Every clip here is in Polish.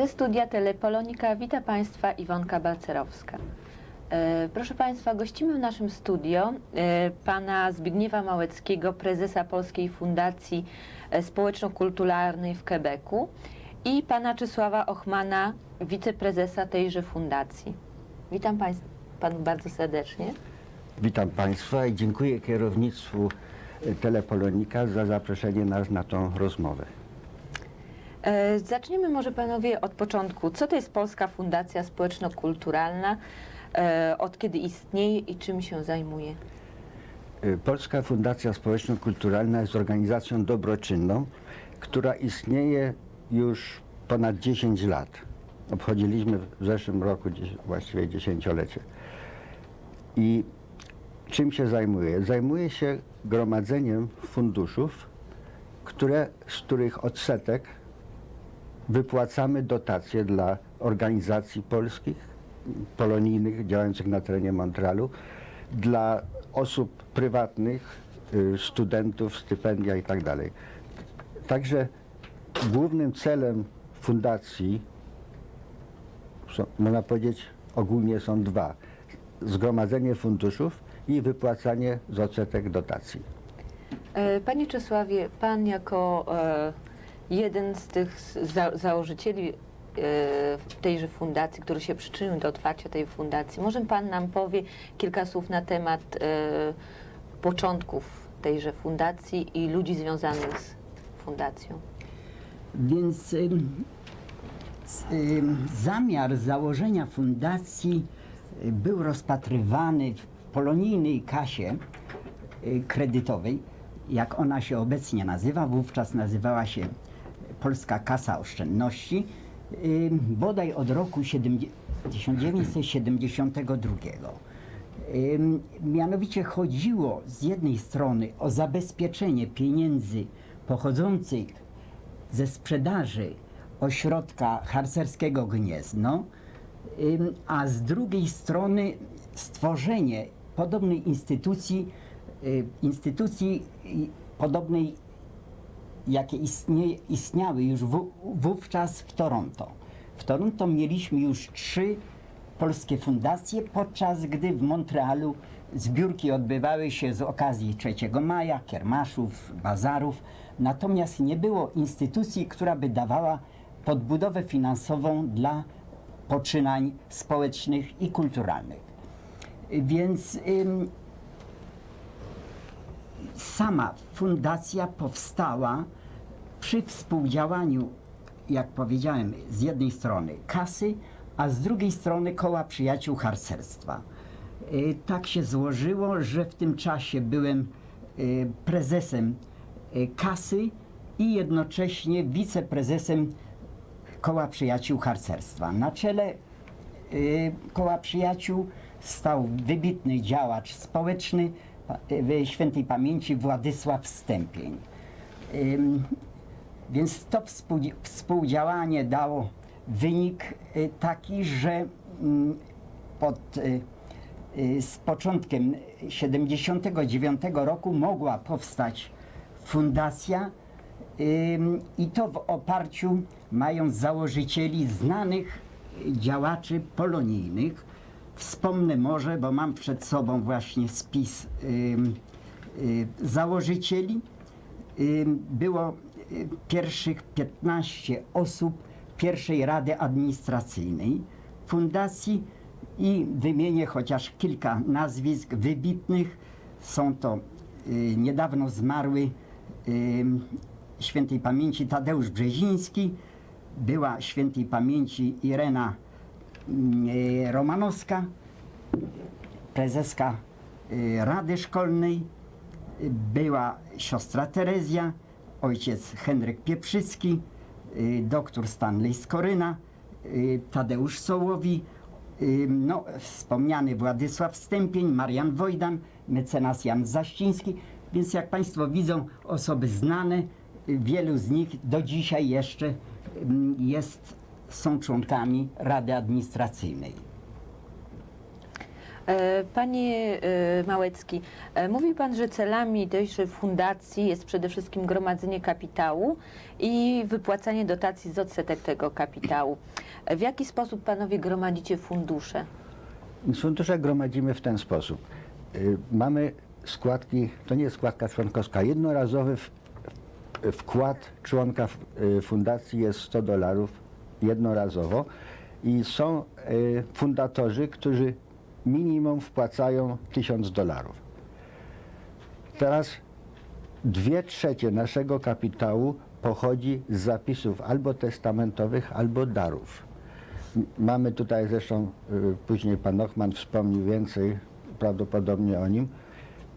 Ze studia Telepolonika wita Państwa Iwonka Balcerowska. E, Proszę Państwa, gościmy w naszym studio e, pana Zbigniewa Małeckiego, prezesa Polskiej Fundacji e, Społeczno-Kulturalnej w Quebecu i pana Czesława Ochmana, wiceprezesa tejże fundacji. Witam Panu bardzo serdecznie. Witam Państwa i dziękuję kierownictwu Telepolonika za zaproszenie nas na tą rozmowę. E, Zaczniemy może panowie od początku. Co to jest Polska Fundacja Społeczno-Kulturalna? E, Od kiedy istnieje i czym się zajmuje? E, Polska Fundacja Społeczno-Kulturalna jest organizacją dobroczynną, która istnieje już ponad 10 lat. Obchodziliśmy w zeszłym roku właściwie dziesięciolecie. I czym się zajmuje? Zajmuje się gromadzeniem funduszów, które, z których odsetek wypłacamy dotacje dla organizacji polskich, polonijnych działających na terenie Montrealu, dla osób prywatnych, y, studentów, stypendia itd. Także głównym celem fundacji, są, można powiedzieć, ogólnie są dwa. Zgromadzenie funduszów i wypłacanie z odsetek dotacji. E, Panie Czesławie, Pan jako e, jeden z tych za, założycieli e, tejże fundacji, który się przyczynił do otwarcia tej fundacji, może Pan nam powie kilka słów na temat e, początków tejże fundacji i ludzi związanych z fundacją? Więc zamiar założenia fundacji y, był rozpatrywany w polonijnej kasie kredytowej, jak ona się obecnie nazywa, wówczas nazywała się Polska Kasa Oszczędności, bodaj od roku 70 1972. Ym, Mianowicie chodziło z jednej strony o zabezpieczenie pieniędzy pochodzących ze sprzedaży ośrodka harcerskiego Gniezno, a z drugiej strony stworzenie podobnej instytucji, y, instytucji podobnej, jakie istnie, istniały już w, wówczas w Toronto. W Toronto mieliśmy już trzy polskie fundacje, podczas gdy w Montrealu zbiórki odbywały się z okazji 3 maja, kiermaszów, bazarów, natomiast nie było instytucji, która by dawała podbudowę finansową dla poczynań społecznych i kulturalnych. Więc sama fundacja powstała przy współdziałaniu, jak powiedziałem, z jednej strony kasy, a z drugiej strony koła przyjaciół harcerstwa. Y, Tak się złożyło, że w tym czasie byłem y, prezesem y, kasy i jednocześnie wiceprezesem koła przyjaciół harcerstwa. Na czele koła przyjaciół stał wybitny działacz społeczny świętej pamięci Władysław Stępień. Więc to współdzi- współdziałanie dało wynik y, taki, że mm, pod, y, y, z początkiem 79 roku mogła powstać fundacja i to w oparciu mając założycieli znanych działaczy polonijnych. Wspomnę może, bo mam przed sobą właśnie spis ym, y, założycieli. Ym, Było y, pierwszych 15 osób pierwszej Rady Administracyjnej Fundacji i wymienię chociaż kilka nazwisk wybitnych. Są to y, niedawno zmarły ym, świętej pamięci Tadeusz Brzeziński, była świętej pamięci Irena y, Romanowska, prezeska y, Rady Szkolnej, y, była siostra Terezja, ojciec Henryk Pieprzycki, y, doktor Stanley Skoryna, y, Tadeusz Sołowi, y, no, wspomniany Władysław Stępień, Marian Wojdan, mecenas Jan Zaściński, więc jak Państwo widzą, osoby znane, y, wielu z nich do dzisiaj jeszcze mm, jest, są członkami Rady Administracyjnej. E, Panie e, Małecki, e, mówił Pan, że celami tejże fundacji jest przede wszystkim gromadzenie kapitału i wypłacanie dotacji z odsetek tego kapitału. W jaki sposób Panowie gromadzicie fundusze? Fundusze gromadzimy w ten sposób. Mamy składki, to nie jest składka członkowska, jednorazowy wkład członka fundacji jest 100 dolarów jednorazowo i są y, fundatorzy, którzy minimum wpłacają 1000 dolarów. Teraz dwie trzecie naszego kapitału pochodzi z zapisów albo testamentowych, albo darów. Mamy tutaj zresztą, y, później pan Ochman wspomni więcej prawdopodobnie o nim.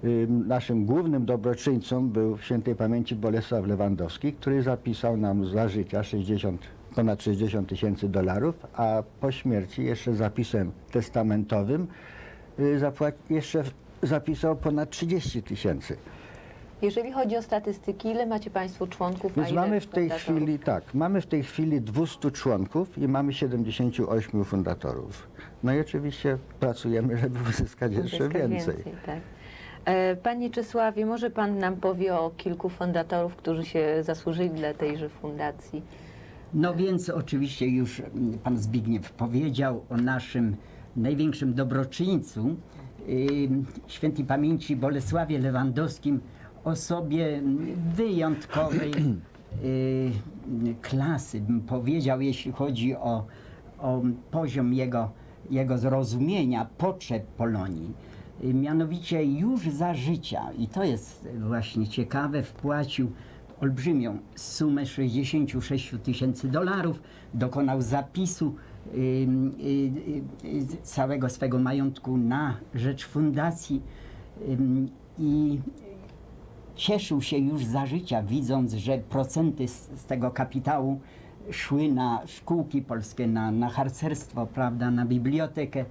Y, Naszym głównym dobroczyńcą był świętej pamięci Bolesław Lewandowski, który zapisał nam za życia 60, ponad 60 tysięcy dolarów, a po śmierci jeszcze zapisem testamentowym y, jeszcze zapisał ponad 30 tysięcy. Jeżeli chodzi o statystyki, ile macie Państwo członków? Więc mamy w tej fundatorów? chwili, tak, mamy w tej chwili 200 członków i mamy 78 fundatorów. No i oczywiście pracujemy, żeby uzyskać jeszcze Uzyskać więcej. tak. E, Panie Czesławie, może Pan nam powie o kilku fundatorów, którzy się zasłużyli dla tejże fundacji? No więc oczywiście już mm, pan Zbigniew powiedział o naszym największym dobroczyńcu, świętej pamięci Bolesławie Lewandowskim, osobie mm, wyjątkowej klasy, bym powiedział, jeśli chodzi o, o poziom jego, jego zrozumienia potrzeb Polonii. Mianowicie już za życia, i to jest właśnie ciekawe, wpłacił olbrzymią sumę 66 tysięcy dolarów, dokonał zapisu y, y, y, całego swego majątku na rzecz fundacji i cieszył się już za życia, widząc, że procenty z, z tego kapitału szły na szkółki polskie, na, na harcerstwo, prawda, na bibliotekę.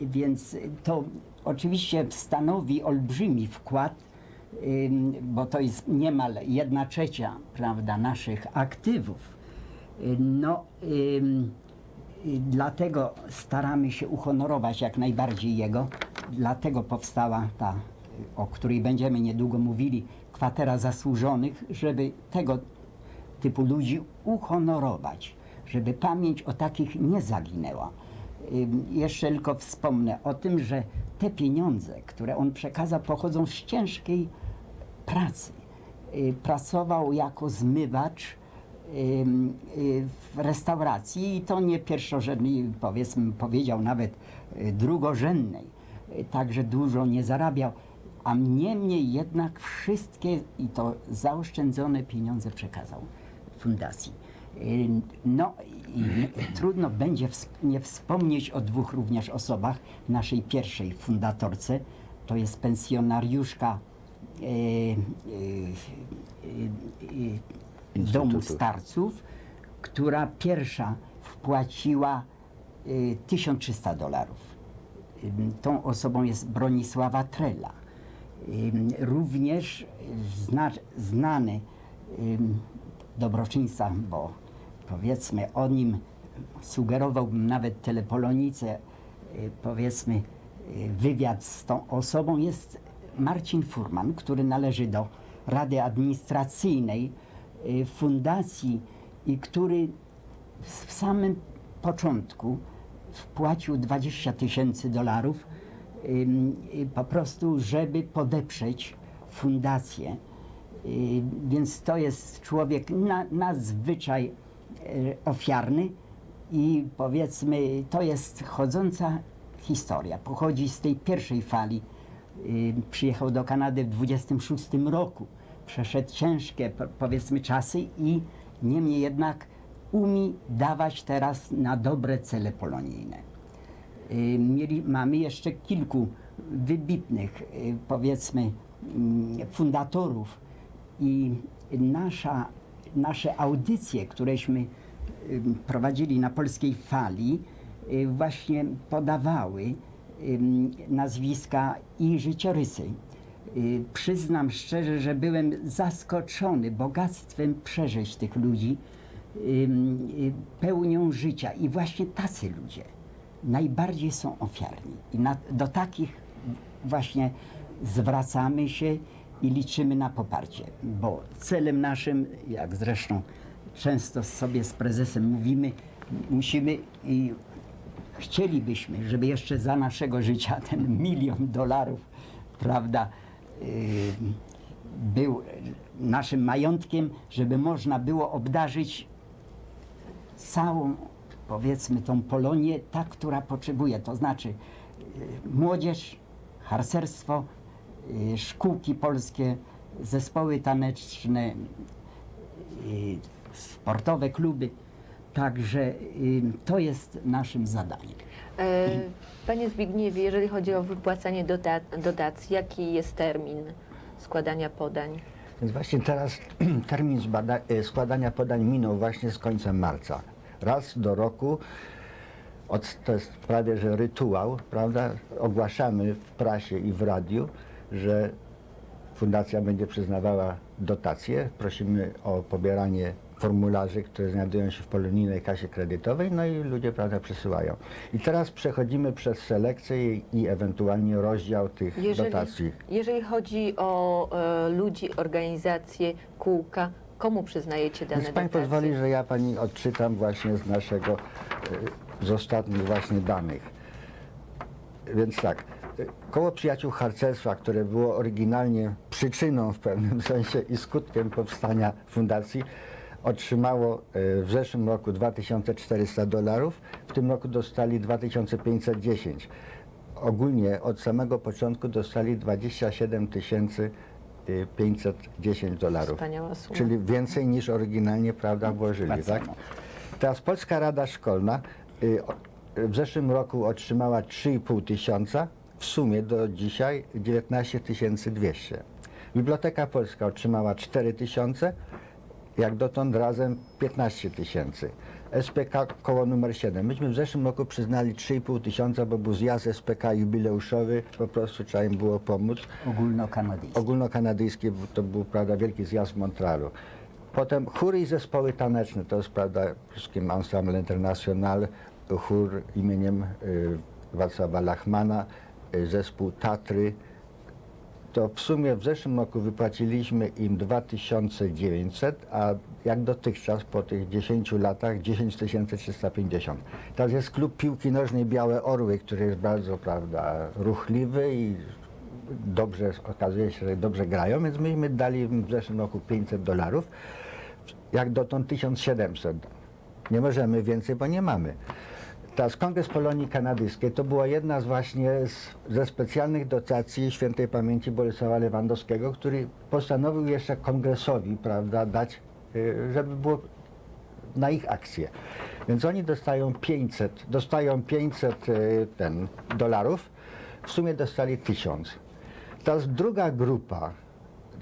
Więc to oczywiście stanowi olbrzymi wkład, bo to jest niemal jedna trzecia, prawda, naszych aktywów. Y, No, i dlatego staramy się uhonorować jak najbardziej jego. Dlatego powstała ta, o której będziemy niedługo mówili, kwatera zasłużonych, żeby tego typu ludzi uhonorować, żeby pamięć o takich nie zaginęła. Jeszcze tylko wspomnę o tym, że te pieniądze, które on przekazał, pochodzą z ciężkiej pracy. Y, Pracował jako zmywacz y, w restauracji i to nie pierwszorzędnej, powiedzmy, powiedział nawet y, drugorzędnej. Także dużo nie zarabiał, a niemniej jednak wszystkie i to zaoszczędzone pieniądze przekazał fundacji. Y, No i trudno będzie nie wspomnieć o dwóch również osobach, naszej pierwszej fundatorce, to jest pensjonariuszka e, e, Domu. Starców, która pierwsza wpłaciła e, 1300 dolarów. Tą osobą jest Bronisława Trela. Również zna, znany dobroczyńca, bo powiedzmy o nim sugerowałbym nawet telepolonice, y, powiedzmy y, wywiad z tą osobą jest Marcin Furman, który należy do Rady Administracyjnej y, Fundacji i który w samym początku wpłacił 20 tysięcy dolarów po prostu, żeby podeprzeć fundację. Więc to jest człowiek na, nadzwyczaj ofiarny i powiedzmy, to jest chodząca historia. Pochodzi z tej pierwszej fali. Y, Przyjechał do Kanady w 26 roku. Przeszedł ciężkie, po- powiedzmy, czasy i niemniej jednak umie dawać teraz na dobre cele polonijne. Y, Mieli, mamy jeszcze kilku wybitnych, powiedzmy, mm, fundatorów i nasza, nasze audycje, któreśmy prowadzili na polskiej fali, y, właśnie podawały nazwiska i życiorysy. Y, Przyznam szczerze, że byłem zaskoczony bogactwem przeżyć tych ludzi, y, pełnią życia i właśnie tacy ludzie najbardziej są ofiarni. I na, do takich właśnie zwracamy się i liczymy na poparcie, bo celem naszym, jak zresztą często sobie z prezesem mówimy, musimy i chcielibyśmy, żeby jeszcze za naszego życia ten milion dolarów, prawda, yy, był naszym majątkiem, żeby można było obdarzyć całą, powiedzmy, tą Polonię, ta, która potrzebuje, to znaczy y, młodzież, harcerstwo, y, szkółki polskie, zespoły taneczne, y, sportowe kluby. Także y, to jest naszym zadaniem. E, Panie Zbigniewie, jeżeli chodzi o wypłacanie dotacji, jaki jest termin składania podań? Więc właśnie teraz termin e, składania podań minął właśnie z końcem marca. Raz do roku, od, to jest prawie że rytuał, prawda? Ogłaszamy w prasie i w radiu, że fundacja będzie przyznawała dotacje. Prosimy o pobieranie formularzy, które znajdują się w polonijnej kasie kredytowej, no i ludzie prawda, przysyłają. I teraz przechodzimy przez selekcję i, ewentualnie rozdział tych Jeżeli, dotacji. jeżeli chodzi o e, ludzi, organizacje, kółka, komu przyznajecie dane Więc pani dotacje? pozwoli, że ja pani odczytam właśnie z naszego, e, z ostatnich właśnie danych. Więc tak, Koło Przyjaciół Harcerstwa, które było oryginalnie przyczyną w pewnym sensie i skutkiem powstania fundacji, otrzymało e, w zeszłym roku 2400 dolarów, w tym roku dostali 2510. Ogólnie od samego początku dostali 27 510 dolarów. Wspaniała suma. Czyli więcej niż oryginalnie, prawda, włożyli, tak? Teraz Polska Rada Szkolna y, w zeszłym roku otrzymała 3,5 tysiąca, w sumie do dzisiaj 19 200. Biblioteka Polska otrzymała 4 tysiące, jak dotąd razem 15 tysięcy. SPK koło numer 7. Myśmy w zeszłym roku przyznali 3,5 tysiąca, bo był zjazd SPK jubileuszowy, po prostu trzeba im było pomóc Ogólnokanadyjski. ogólnokanadyjskie, bo to był prawda, wielki zjazd w Montrealu. Potem chóry i zespoły taneczne, to jest prawda, wszystkim Ensemble International, chór imieniem y, Wacława Lachmana, zespół Tatry. To w sumie w zeszłym roku wypłaciliśmy im 2900, a jak dotychczas po tych 10 latach 10 350. Teraz jest klub piłki nożnej Białe Orły, który jest bardzo prawda, ruchliwy i dobrze, okazuje się, że dobrze grają, więc myśmy dali im w zeszłym roku 500 dolarów, jak dotąd 1700. Nie możemy więcej, bo nie mamy. Teraz Kongres Polonii Kanadyjskiej to była jedna z właśnie z, ze specjalnych dotacji świętej pamięci Bolesława Lewandowskiego, który postanowił jeszcze kongresowi, prawda, dać, y, żeby było na ich akcję. Więc oni dostają 500, dostają 500 y, ten, dolarów, w sumie dostali 1000. Teraz druga grupa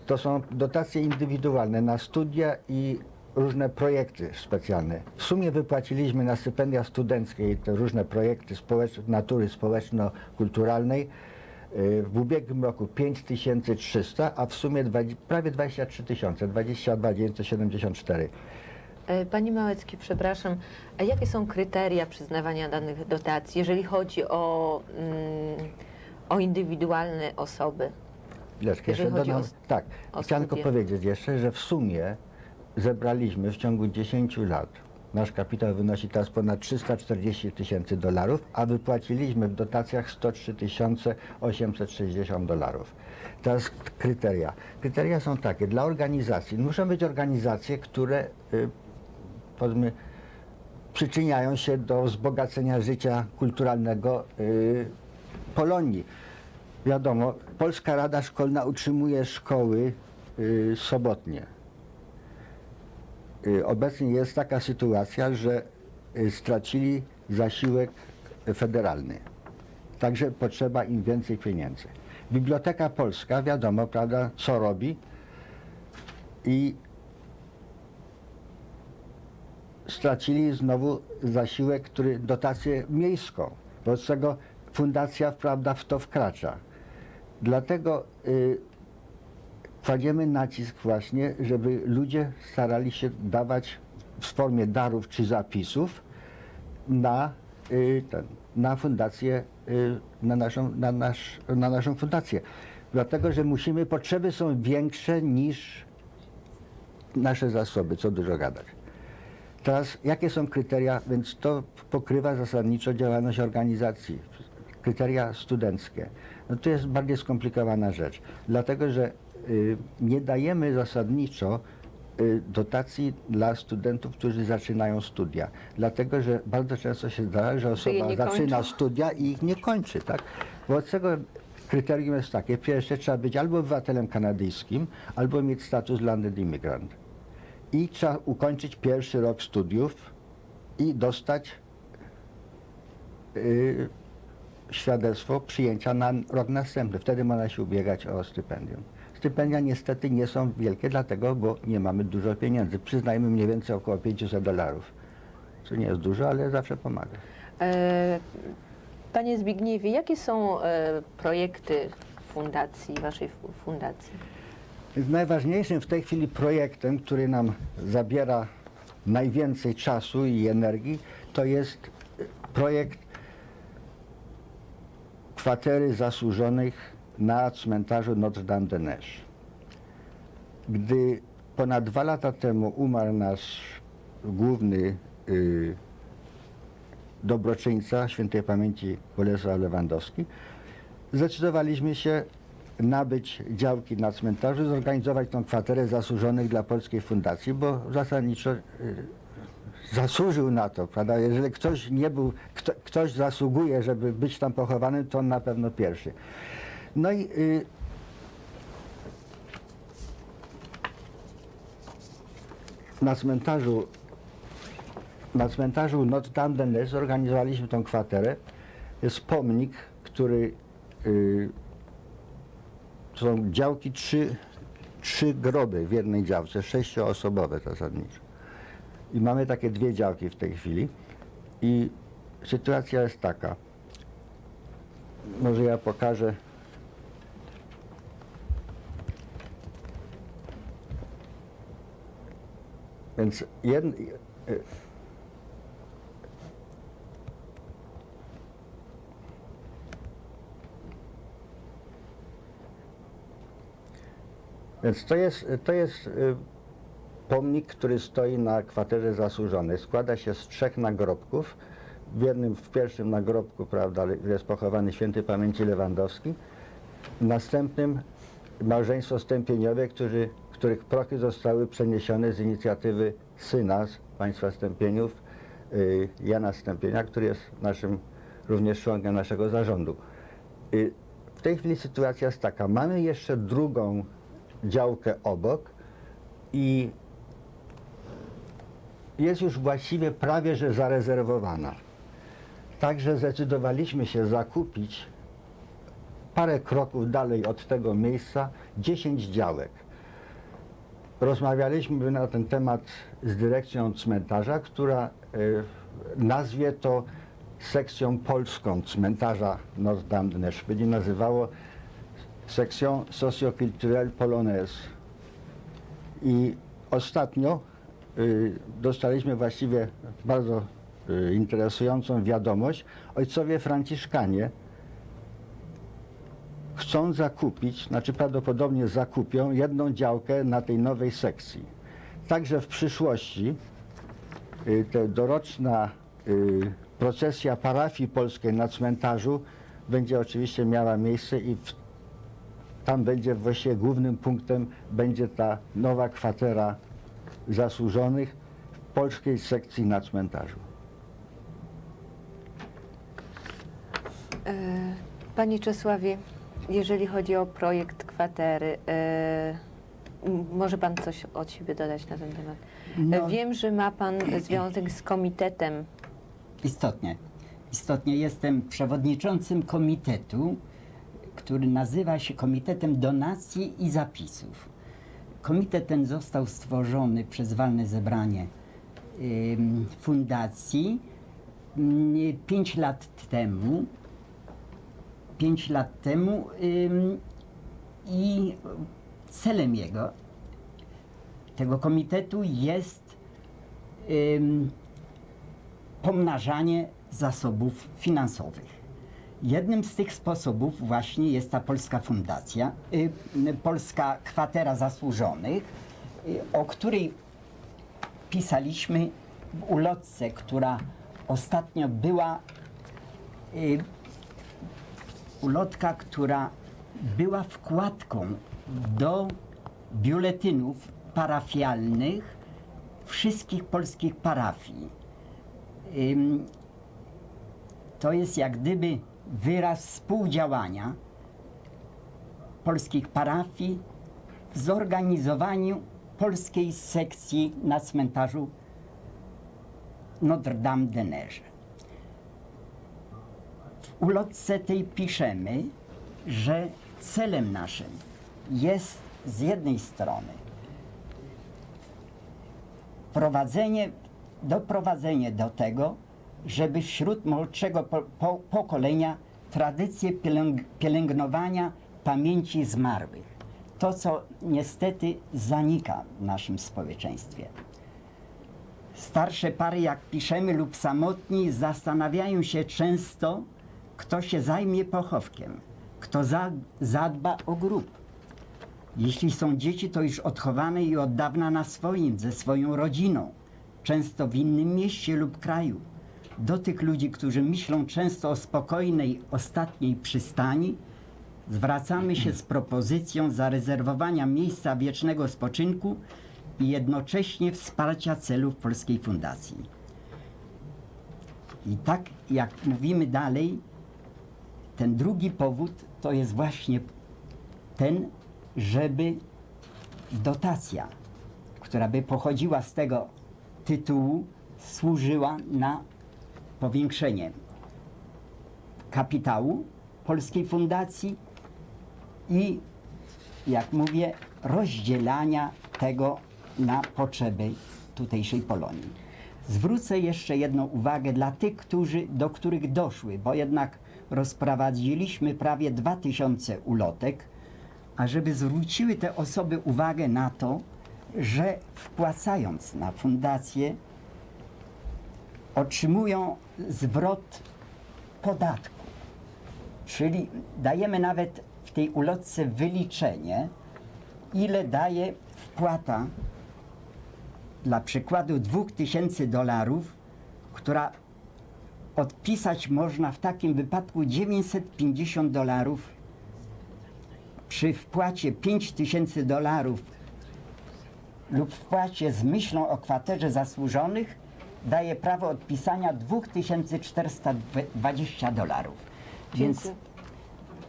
to są dotacje indywidualne na studia i różne projekty specjalne. W sumie wypłaciliśmy na stypendia studenckie i te różne projekty społecz- natury społeczno-kulturalnej y, w ubiegłym roku 5300, a w sumie prawie 23 tysiące, 22 974. E, Panie Małecki, przepraszam, a jakie są kryteria przyznawania danych dotacji, jeżeli chodzi o, mm, o indywidualne osoby? Chwileczkę, Jeżeli jeszcze chodzi dodam, o- tak, o chciałem tylko studia. powiedzieć jeszcze, że w sumie zebraliśmy w ciągu 10 lat, nasz kapitał wynosi teraz ponad 340 tysięcy dolarów, a wypłaciliśmy w dotacjach 103 860 dolarów. Teraz kryteria. Kryteria są takie, dla organizacji, muszą być organizacje, które y, powiedzmy, przyczyniają się do wzbogacenia życia kulturalnego y, Polonii. Wiadomo, Polska Rada Szkolna utrzymuje szkoły y, sobotnie. Y, obecnie jest taka sytuacja, że y, stracili zasiłek federalny. Także potrzeba im więcej pieniędzy. Biblioteka Polska, wiadomo, prawda, co robi i stracili znowu zasiłek, który dotację miejską. Wobec czego fundacja prawda, w to wkracza. Dlatego y, kładziemy nacisk właśnie, żeby ludzie starali się dawać w formie darów czy zapisów na y, ten, na fundację, y, na naszą, na, nasz, na naszą fundację. Dlatego, że musimy, potrzeby są większe niż nasze zasoby, co dużo gadać. Teraz, jakie są kryteria, więc to pokrywa zasadniczo działalność organizacji, kryteria studenckie. No to jest bardziej skomplikowana rzecz, dlatego że nie dajemy zasadniczo y, dotacji dla studentów, którzy zaczynają studia. Dlatego, że bardzo często się zdarza, że osoba zaczyna studia i ich nie kończy, tak? Wobec tego kryterium jest takie, pierwsze trzeba być albo obywatelem kanadyjskim, albo mieć status landed immigrant. I trzeba ukończyć pierwszy rok studiów i dostać y, świadectwo przyjęcia na rok następny. Wtedy można się ubiegać o stypendium. Stypendia niestety nie są wielkie, dlatego, bo nie mamy dużo pieniędzy. Przyznajmy mniej więcej około 500 dolarów. Co nie jest dużo, ale zawsze pomaga. E, Panie Zbigniewie, jakie są e, projekty fundacji, waszej fu- fundacji? Najważniejszym w tej chwili projektem, który nam zabiera najwięcej czasu i energii, to jest projekt kwatery zasłużonych na cmentarzu Notre-Dame-de-Neige. Gdy ponad dwa lata temu umarł nasz główny y, dobroczyńca świętej pamięci Bolesław Lewandowski, zdecydowaliśmy się nabyć działki na cmentarzu, zorganizować tą kwaterę zasłużonych dla Polskiej Fundacji, bo zasadniczo y, zasłużył na to, prawda? Jeżeli ktoś nie był, kto, ktoś zasługuje, żeby być tam pochowanym, to on na pewno pierwszy. No i y, na cmentarzu na cmentarzu Notre-Dame-de-Neige zorganizowaliśmy tą kwaterę. Jest pomnik, który y, są działki, trzy, trzy groby w jednej działce, sześcioosobowe zasadniczo. I mamy takie dwie działki w tej chwili. I sytuacja jest taka. Może ja pokażę. Więc jedn, y, Więc to jest, to jest y, pomnik, który stoi na kwaterze zasłużonej. Składa się z trzech nagrobków. W jednym, w pierwszym nagrobku, prawda, jest pochowany święty pamięci Lewandowski. W następnym małżeństwo stępieniowe, którzy, których prochy zostały przeniesione z inicjatywy syna z państwa Stępieniów, y, Jana Stępienia, który jest naszym również członkiem naszego zarządu. Y, W tej chwili sytuacja jest taka. Mamy jeszcze drugą działkę obok i jest już właściwie prawie że zarezerwowana. Także zdecydowaliśmy się zakupić parę kroków dalej od tego miejsca 10 działek. Rozmawialiśmy na ten temat z dyrekcją cmentarza, która y, nazwie to sekcją polską cmentarza. Będzie nazywało sekcją socioculturelle polonaise. I ostatnio y, dostaliśmy właściwie bardzo y, interesującą wiadomość. Ojcowie Franciszkanie chcą zakupić, znaczy prawdopodobnie zakupią jedną działkę na tej nowej sekcji. Także w przyszłości y, te doroczna y, procesja parafii polskiej na cmentarzu będzie oczywiście miała miejsce i w, tam będzie właściwie głównym punktem będzie ta nowa kwatera zasłużonych w polskiej sekcji na cmentarzu. E, Panie Czesławie, jeżeli chodzi o projekt kwatery, e, może Pan coś od siebie dodać na ten temat? No. E, Wiem, że ma Pan związek z komitetem. Istotnie. Istotnie jestem przewodniczącym komitetu, który nazywa się Komitetem Donacji i Zapisów. Komitet ten został stworzony przez walne zebranie fundacji ym, pięć lat temu. Pięć lat temu i celem jego, tego komitetu jest pomnażanie zasobów finansowych. Jednym z tych sposobów właśnie jest ta Polska Fundacja, Polska Kwatera Zasłużonych, y, o której pisaliśmy w ulotce, która ostatnio była ulotka, która była wkładką do biuletynów parafialnych wszystkich polskich parafii. To jest jak gdyby wyraz współdziałania polskich parafii w zorganizowaniu polskiej sekcji na cmentarzu Notre-Dame-de-Neige. Ulotce tej piszemy, że celem naszym jest z jednej strony prowadzenie, doprowadzenie do tego, żeby wśród młodszego po, po, pokolenia tradycje pielęg, pielęgnowania pamięci zmarłych. To, co niestety zanika w naszym społeczeństwie. Starsze pary, jak piszemy, lub samotni, zastanawiają się często, kto się zajmie pochówkiem, kto za, zadba o grób. Jeśli są dzieci, to już odchowane i od dawna na swoim, ze swoją rodziną, często w innym mieście lub kraju. Do tych ludzi, którzy myślą często o spokojnej, ostatniej przystani, zwracamy się z propozycją zarezerwowania miejsca wiecznego spoczynku i jednocześnie wsparcia celów Polskiej Fundacji. I tak jak mówimy dalej, ten drugi powód to jest właśnie ten, żeby dotacja, która by pochodziła z tego tytułu, służyła na powiększenie kapitału Polskiej Fundacji i, jak mówię, rozdzielania tego na potrzeby tutejszej Polonii. Zwrócę jeszcze jedną uwagę dla tych, którzy, do których doszły, bo jednak rozprowadziliśmy prawie 2000 ulotek, a żeby zwróciły te osoby uwagę na to, że wpłacając na fundację otrzymują zwrot podatku. Czyli dajemy nawet w tej ulotce wyliczenie, ile daje wpłata dla przykładu 2000 dolarów, która odpisać można w takim wypadku 950 dolarów przy wpłacie 5000 dolarów lub wpłacie z myślą o kwaterze zasłużonych daje prawo odpisania 2420 dolarów. Więc Dziękuję.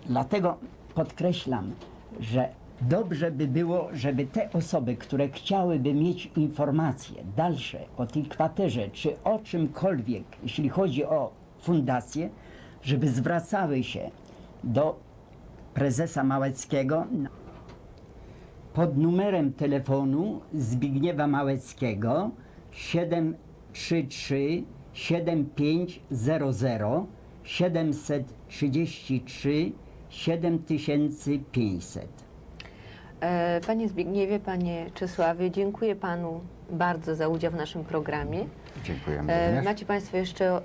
dlatego podkreślam, że dobrze by było, żeby te osoby, które chciałyby mieć informacje dalsze o tej kwaterze, czy o czymkolwiek, jeśli chodzi o fundację, żeby zwracały się do prezesa Małeckiego pod numerem telefonu Zbigniewa Małeckiego 733 7500 733 7500. E, Panie Zbigniewie, Panie Czesławie, dziękuję Panu bardzo za udział w naszym programie. Dziękujemy E, również. Macie Państwo jeszcze e,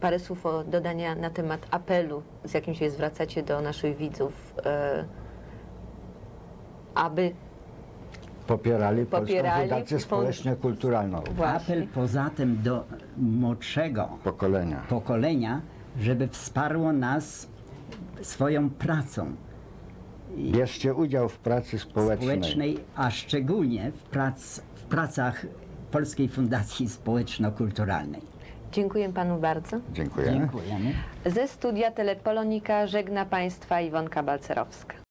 parę słów o dodania na temat apelu, z jakim się zwracacie do naszych widzów, e, aby Popierali, Popierali Polską Fundację fund- Społeczno-Kulturalną właśnie Apel poza tym do młodszego pokolenia. pokolenia, żeby wsparło nas swoją pracą Bierzcie udział w pracy społecznej. społecznej, a szczególnie w, prac, w pracach Polskiej Fundacji Społeczno-Kulturalnej. dziękuję Panu bardzo. Dziękujemy. Dziękujemy. Ze studia Telepolonika żegna Państwa Iwonka Balcerowska.